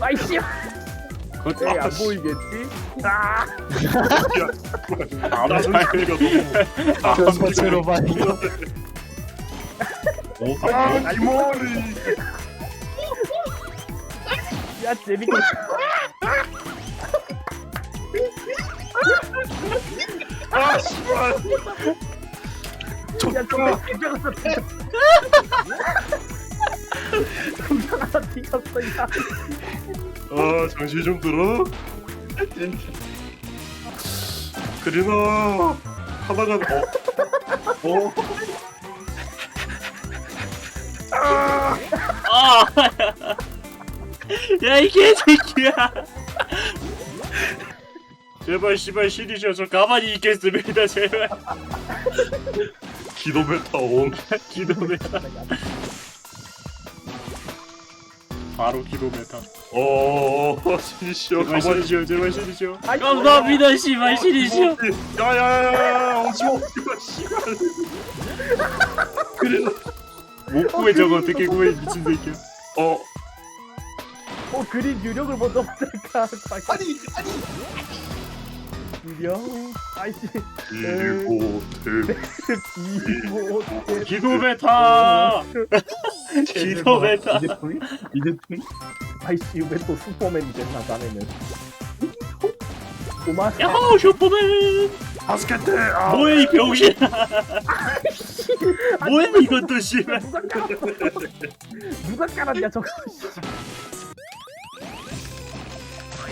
아이씨. 그것도 안 보이겠지? 아. 아무 차이가 너무 전체로 봐 이거 오 아, 알모리 야 재밌게 아 씨발 야 좀비 뒤졌어 금방 하나 뒤졌어 야아 정신 좀 들어 그리나 하다가 어 어? 아! 야, 이 개새끼야! 제발, 씨발, 신이셔. 저 가만히 있겠습니다, 제발. 기도 메타 온 기도메타. 바로 기도메타. 어, 신이시여 제발, 가만히 신이시여, 제발, 신이시여. 감사합니다, 씨발, 신이시여. 야야야야 오지마 오지마 씨발. 그래 못 구해, 저거? 어떻게 구해, 미친 새끼야. 어. 어 그린 유령을 먼저 볼까? 아니 아니. 유령 아이씨. 이곳은 비모 기도메타! 기도메타! 이제 풀 이제 풀 아이씨 왜또 슈퍼맨이 됐나 자네는 고마 야호, 슈퍼맨! 바스켓대 아 뭐야, 이 병신! 뭐야, 또, 씨발. 누가 깔았어 누가 깔았냐 저거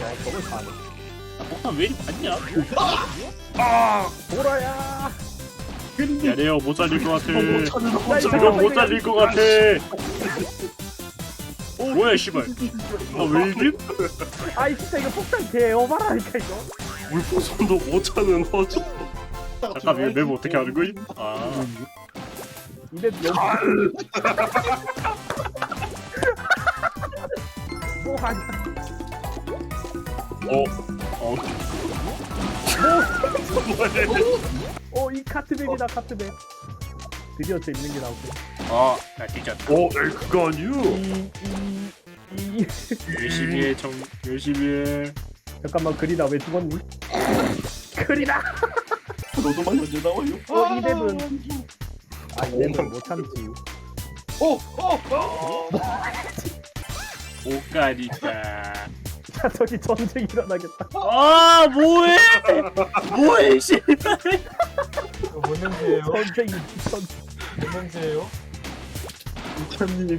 야 저걸 사네 폭탄 왜 이리 많냐? 보라야 야, 레오 못 살릴 것 같아. 야, 이거 못 살릴 것 같아. 어, 뭐야, 씨발. 아, 왜 이리? 아이 진짜 이거 폭탄 개 오바라니까 이거 물포선도 못 찾는 허접 잠깐, 왜맵 어떻게 하는 거임? 아, 여기 뭐 하냐 어 어, 어 이 카트백이다 카트백 드디어 재밌는 게 나오고 아, 나 뒤졌다. 어, 에이 그거 아니유 이 이 이 열심히 해, 정, 열심히 해. 잠깐만 그리다 왜 죽었니? 그리다 너도 말 먼저 나와요 어 이 랩은 아 이 랩은 못 참지 오 오 오 오까리다. 야 저기 전쟁 일어나겠다 아, 뭐해? 뭐해, 씨발. 뭔 냄새예요? 전쟁이 전뭔 냄새예요? 이찬님